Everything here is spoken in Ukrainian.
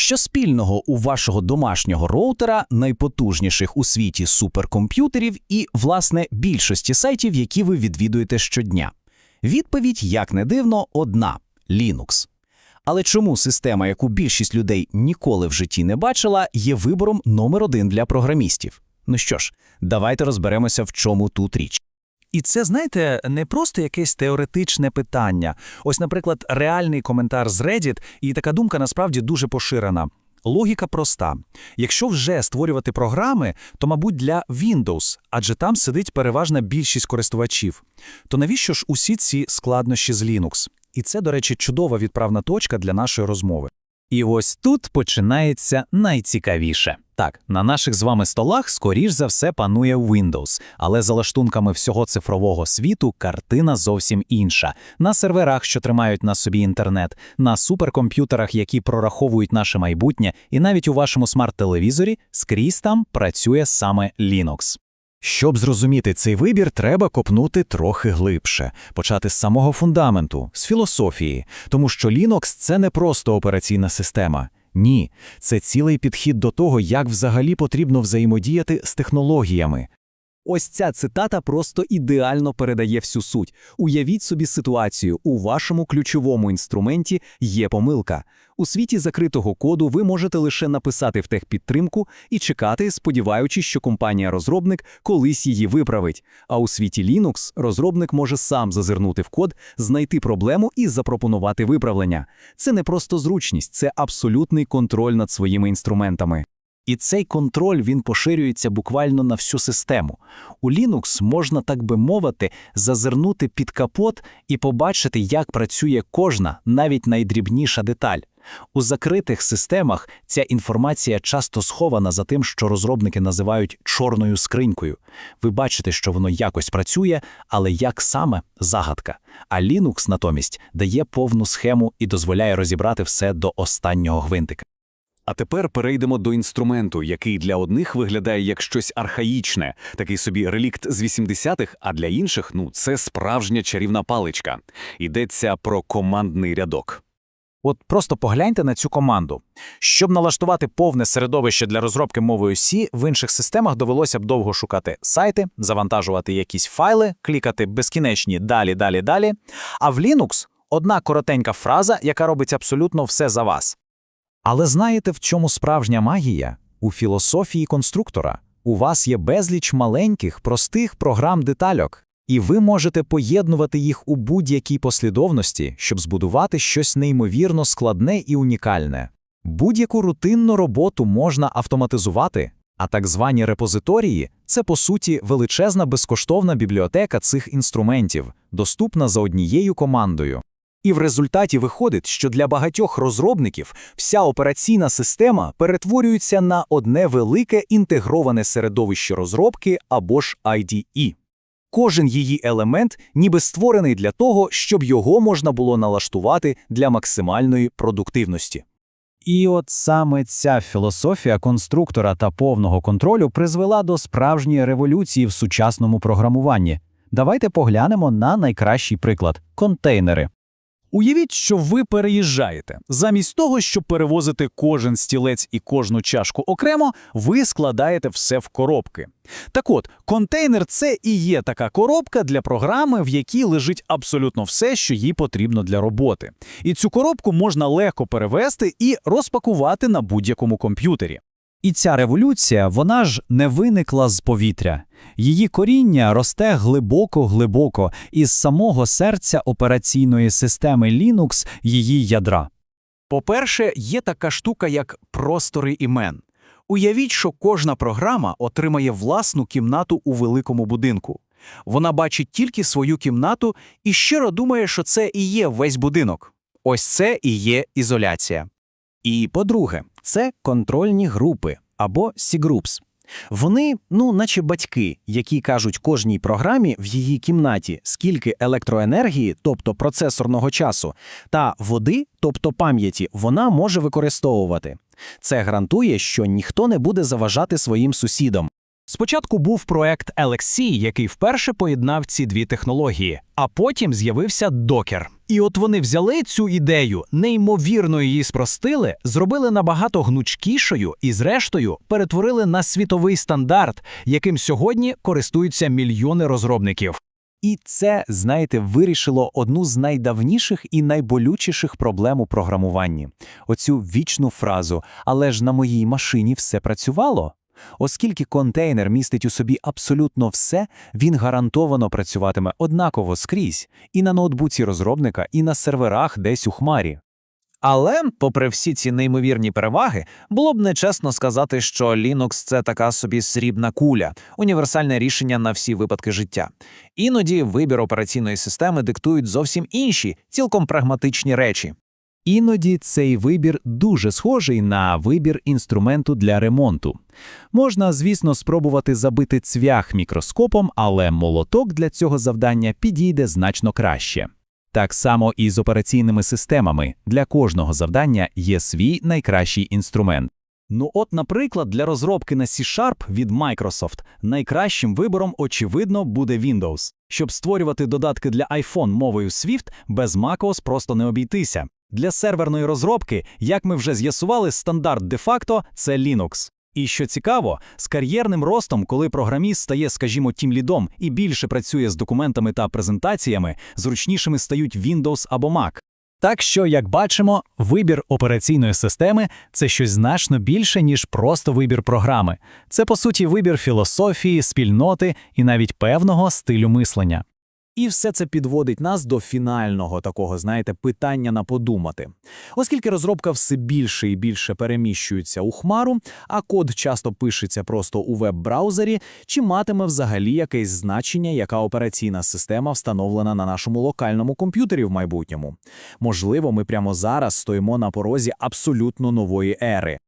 Що спільного у вашого домашнього роутера, найпотужніших у світі суперкомп'ютерів і, власне, більшості сайтів, які ви відвідуєте щодня? Відповідь, як не дивно, одна – Linux. Але чому система, яку більшість людей ніколи в житті не бачила, є вибором номер один для програмістів? Ну що ж, давайте розберемося, в чому тут річ. І це, знаєте, не просто якесь теоретичне питання. Ось, наприклад, реальний коментар з Reddit, і така думка насправді дуже поширена. Логіка проста. Якщо вже створювати програми, то, мабуть, для Windows, адже там сидить переважна більшість користувачів. То навіщо ж усі ці складнощі з Linux? І це, до речі, чудова відправна точка для нашої розмови. І ось тут починається найцікавіше. Так, на наших з вами столах, скоріш за все, панує Windows, але за лаштунками всього цифрового світу картина зовсім інша. На серверах, що тримають на собі інтернет, на суперкомп'ютерах, які прораховують наше майбутнє, і навіть у вашому смарт-телевізорі скрізь там працює саме Linux. Щоб зрозуміти цей вибір, треба копнути трохи глибше, почати з самого фундаменту, з філософії, тому що Linux – це не просто операційна система. Ні, це цілий підхід до того, як взагалі потрібно взаємодіяти з технологіями. Ось ця цитата просто ідеально передає всю суть. Уявіть собі ситуацію: у вашому ключовому інструменті є помилка. У світі закритого коду ви можете лише написати в техпідтримку і чекати, сподіваючись, що компанія-розробник колись її виправить. А у світі Linux розробник може сам зазирнути в код, знайти проблему і запропонувати виправлення. Це не просто зручність, це абсолютний контроль над своїми інструментами. І цей контроль він поширюється буквально на всю систему. У Linux можна, так би мовити, зазирнути під капот і побачити, як працює кожна, навіть найдрібніша деталь. У закритих системах ця інформація часто схована за тим, що розробники називають чорною скринькою. Ви бачите, що воно якось працює, але як саме загадка. А Linux натомість дає повну схему і дозволяє розібрати все до останнього гвинтика. А тепер перейдемо до інструменту, який для одних виглядає як щось архаїчне, такий собі релікт з 80-х, а для інших ну це справжня чарівна паличка. Йдеться про командний рядок. От просто погляньте на цю команду. Щоб налаштувати повне середовище для розробки мовою C, в інших системах довелося б довго шукати сайти, завантажувати якісь файли, клікати безкінечні далі, далі, далі. А в Linux одна коротенька фраза, яка робить абсолютно все за вас. Але знаєте, в чому справжня магія? У філософії конструктора. У вас є безліч маленьких, простих програм-детальок, і ви можете поєднувати їх у будь-якій послідовності, щоб збудувати щось неймовірно складне і унікальне. Будь-яку рутинну роботу можна автоматизувати, а так звані репозиторії це, по суті, величезна безкоштовна бібліотека цих інструментів, доступна за однією командою. І в результаті виходить, що для багатьох розробників вся операційна система перетворюється на одне велике інтегроване середовище розробки або ж IDE. Кожен її елемент ніби створений для того, щоб його можна було налаштувати для максимальної продуктивності. І от саме ця філософія конструктора та повного контролю призвела до справжньої революції в сучасному програмуванні. Давайте поглянемо на найкращий приклад контейнери. Уявіть, що ви переїжджаєте. Замість того, щоб перевозити кожен стілець і кожну чашку окремо, ви складаєте все в коробки. Так от, контейнер це і є така коробка для програми, в якій лежить абсолютно все, що їй потрібно для роботи. І цю коробку можна легко перевести і розпакувати на будь-якому комп'ютері. І ця революція, вона ж не виникла з повітря. Її коріння росте глибоко-глибоко із самого серця операційної системи Linux, її ядра. По-перше, є така штука, як простори імен. Уявіть, що кожна програма отримає власну кімнату у великому будинку. Вона бачить тільки свою кімнату і щиро думає, що це і є весь будинок. Ось це і є ізоляція. І по-друге, це контрольні групи або C-Groups. Вони, ну, наче батьки, які кажуть кожній програмі в її кімнаті, скільки електроенергії, тобто процесорного часу, та води, тобто пам'яті, вона може використовувати. Це гарантує, що ніхто не буде заважати своїм сусідам. Спочатку був проект LXC, який вперше поєднав ці дві технології, а потім з'явився Docker. І от вони взяли цю ідею, неймовірно її спростили, зробили набагато гнучкішою і, зрештою, перетворили на світовий стандарт, яким сьогодні користуються мільйони розробників. І це, знаєте, вирішило одну з найдавніших і найболючіших проблем у програмуванні. Оцю вічну фразу «але ж на моїй машині все працювало». Оскільки контейнер містить у собі абсолютно все, він гарантовано працюватиме однаково скрізь і на ноутбуці розробника, і на серверах десь у хмарі. Але, попри всі ці неймовірні переваги, було б нечесно сказати, що Linux – це така собі срібна куля, універсальне рішення на всі випадки життя. Іноді вибір операційної системи диктують зовсім інші, цілком прагматичні речі. Іноді цей вибір дуже схожий на вибір інструменту для ремонту. Можна, звісно, спробувати забити цвях мікроскопом, але молоток для цього завдання підійде значно краще. Так само і з операційними системами. Для кожного завдання є свій найкращий інструмент. Ну от, наприклад, для розробки на C-Sharp від Microsoft найкращим вибором, очевидно, буде Windows. Щоб створювати додатки для iPhone мовою Swift, без macOS просто не обійтися. Для серверної розробки, як ми вже з'ясували, стандарт де-факто – це Linux. І що цікаво, з кар'єрним ростом, коли програміст стає, скажімо, тімлідом і більше працює з документами та презентаціями, зручнішими стають Windows або Mac. Так що, як бачимо, вибір операційної системи це щось значно більше, ніж просто вибір програми. Це, по суті, вибір філософії, спільноти і навіть певного стилю мислення. І все це підводить нас до фінального такого, знаєте, питання на подумати. Оскільки розробка все більше і більше переміщується у хмару, а код часто пишеться просто у веб-браузері, чи матиме взагалі якесь значення, яка операційна система встановлена на нашому локальному комп'ютері в майбутньому? Можливо, ми прямо зараз стоїмо на порозі абсолютно нової ери.